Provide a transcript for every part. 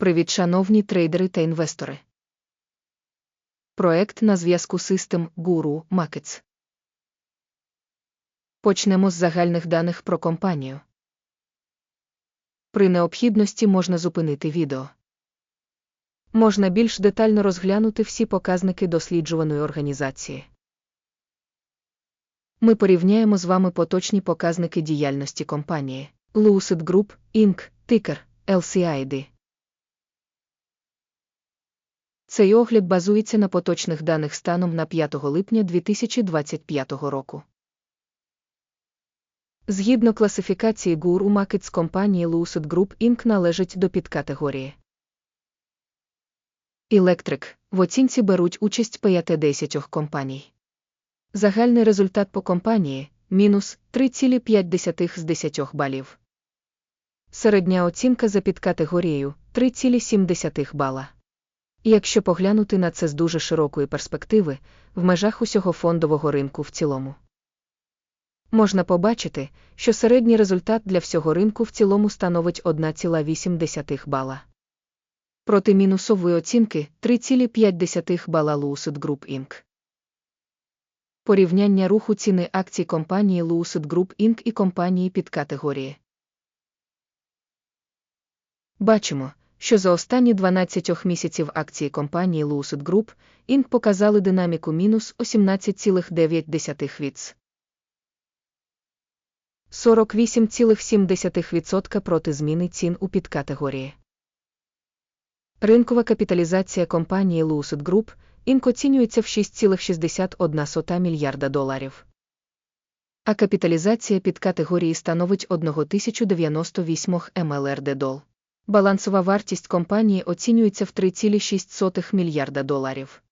Привіт, шановні трейдери та інвестори. Проект на зв'язку System Guru Markets. Почнемо з загальних даних про компанію. При необхідності можна зупинити відео. Можна більш детально розглянути всі показники досліджуваної організації. Ми порівняємо з вами поточні показники діяльності компанії Lucid Group, Inc., тикер LCID. Цей огляд базується на поточних даних станом на 5 липня 2025 року. Згідно класифікації Guru Markets компанії Lucid Group Inc. належить до підкатегорії. Electric в оцінці беруть участь 5-10 компаній. Загальний результат по компанії мінус 3,5 з 10 балів. Середня оцінка за підкатегорією 3,7 бала. І якщо поглянути на це з дуже широкої перспективи, в межах усього фондового ринку в цілому. Можна побачити, що середній результат для всього ринку в цілому становить 1,8 бала. Проти мінусової оцінки 3,5 бала Lucid Group Inc. Порівняння руху ціни акцій компанії Lucid Group Inc. і компанії під категорії. Бачимо, що за останні 12 місяців акції компанії Lucid Group Inc. показали динаміку мінус 18,9 віц. 48,7% проти зміни цін у підкатегорії. Ринкова капіталізація компанії Lucid Group Inc. оцінюється в 6,61 мільярда доларів. А капіталізація підкатегорії становить 1098 МЛРД дол. Балансова вартість компанії оцінюється в 3,6 мільярда доларів.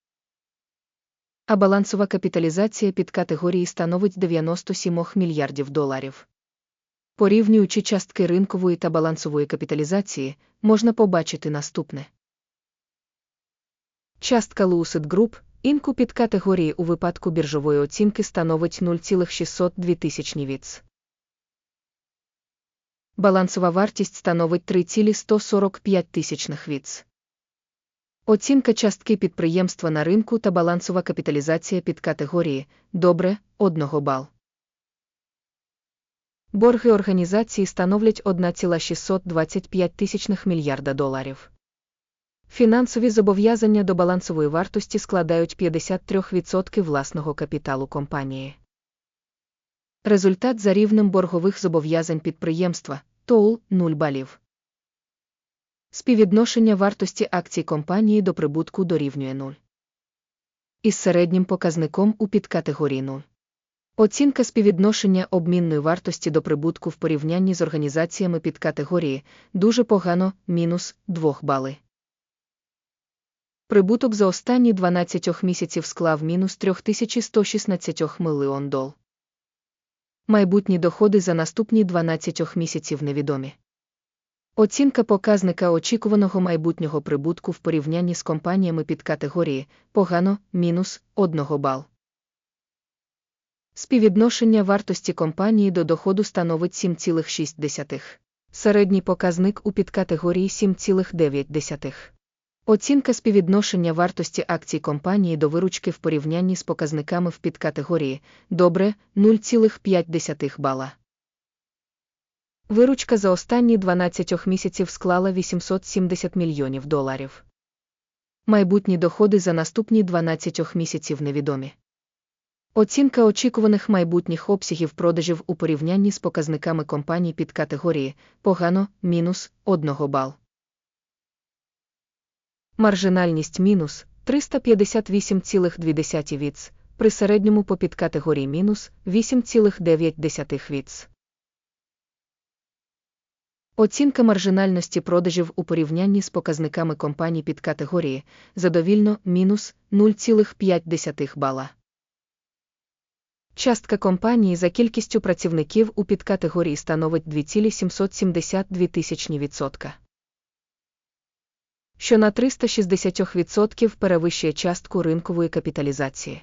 А балансова капіталізація під категорії становить 97 мільярдів доларів. Порівнюючи частки ринкової та балансової капіталізації, можна побачити наступне. Частка Lucid Group інку під категорії у випадку біржової оцінки становить 0,602 тисячні віц. Балансова вартість становить 3,145 тисячних віц. Оцінка частки підприємства на ринку та балансова капіталізація під категорії добре 1 бал. Борги організації становлять 1,625 тисячних мільярда доларів. Фінансові зобов'язання до балансової вартості складають 53% власного капіталу компанії. Результат за рівнем боргових зобов'язань підприємства ТОУЛ 0 балів. Співвідношення вартості акцій компанії до прибутку дорівнює 0. Із середнім показником у підкатегорії 0. Оцінка співвідношення обмінної вартості до прибутку в порівнянні з організаціями підкатегорії дуже погано мінус 2 бали. Прибуток за останні 12 місяців склав мінус 3116 мільйон дол. Майбутні доходи за наступні 12 місяців невідомі. Оцінка показника очікуваного майбутнього прибутку в порівнянні з компаніями під категорії погано мінус 1 бал. Співвідношення вартості компанії до доходу становить 7,6. Середній показник у підкатегорії 7,9. Оцінка співвідношення вартості акцій компанії до виручки в порівнянні з показниками в підкатегорії добре 0,5 бала. Виручка за останні 12 місяців склала 870 мільйонів доларів. Майбутні доходи за наступні 12 місяців невідомі. Оцінка очікуваних майбутніх обсягів продажів у порівнянні з показниками компаній під категорії погано мінус 1 бал. Маржинальність мінус 358,2 віц, при середньому по підкатегорії мінус 8,9 віц. Оцінка маржинальності продажів у порівнянні з показниками компаній під категорії задовільно мінус 0,5 бала. Частка компанії за кількістю працівників у підкатегорії становить 2,772 тисячні відсотка. Що на 360% перевищує частку ринкової капіталізації.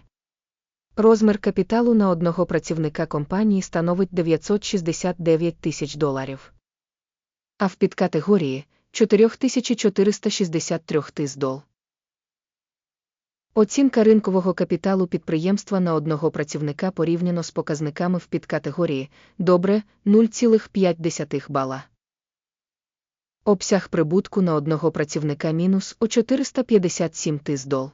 Розмір капіталу на одного працівника компанії становить 969 тисяч доларів. А в підкатегорії 4463 тис дол. Оцінка ринкового капіталу підприємства на одного працівника порівняно з показниками в підкатегорії добре 0,5 бала. Обсяг прибутку на одного працівника мінус о 457 тис дол.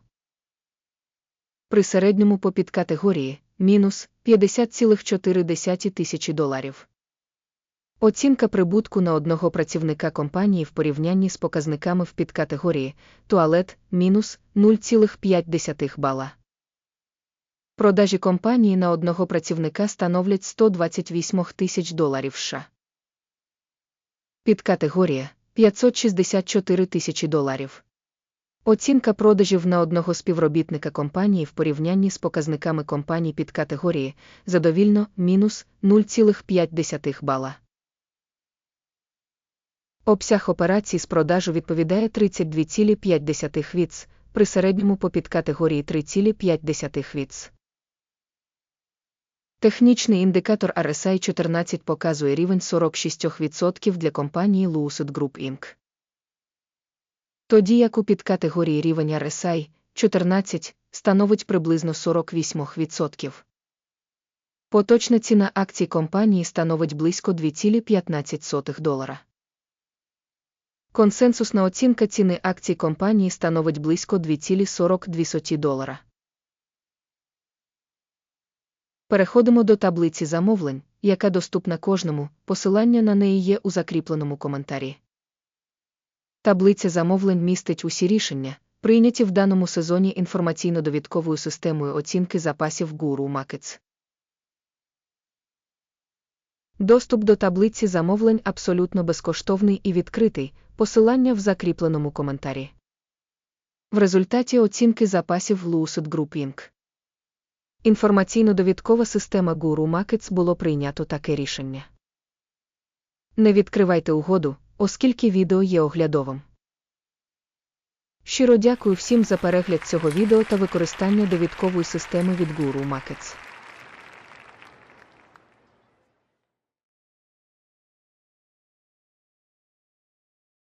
При середньому по підкатегорії мінус 50,4 тисячі доларів. Оцінка прибутку на одного працівника компанії в порівнянні з показниками в підкатегорії туалет мінус 0,5 бала. Продажі компанії на одного працівника становлять 128 тисяч доларів США. Підкатегорія 564 тисячі доларів. Оцінка продажів на одного співробітника компанії в порівнянні з показниками компаній під категорії задовільно мінус 0,5 бала. Обсяг операцій з продажу відповідає 32,5 віц, при середньому по підкатегорії 3,5 віц. Технічний індикатор RSI 14 показує рівень 46% для компанії Lucid Group Inc. Тоді як у підкатегорії рівень RSI 14 становить приблизно 48%. Поточна ціна акцій компанії становить близько 2,15 долара. Консенсусна оцінка ціни акцій компанії становить близько 2,42 долара. Переходимо до таблиці замовлень, яка доступна кожному, посилання на неї є у закріпленому коментарі. Таблиця замовлень містить усі рішення, прийняті в даному сезоні інформаційно-довідковою системою оцінки запасів Guru Markets. Доступ до таблиці замовлень абсолютно безкоштовний і відкритий, посилання в закріпленому коментарі. В результаті оцінки запасів Lucid Group Inc. Інформаційно-довідкова система Guru Markets було прийнято таке рішення. Не відкривайте угоду, оскільки відео є оглядовим. Щиро дякую всім за перегляд цього відео та використання довідкової системи від Guru Markets.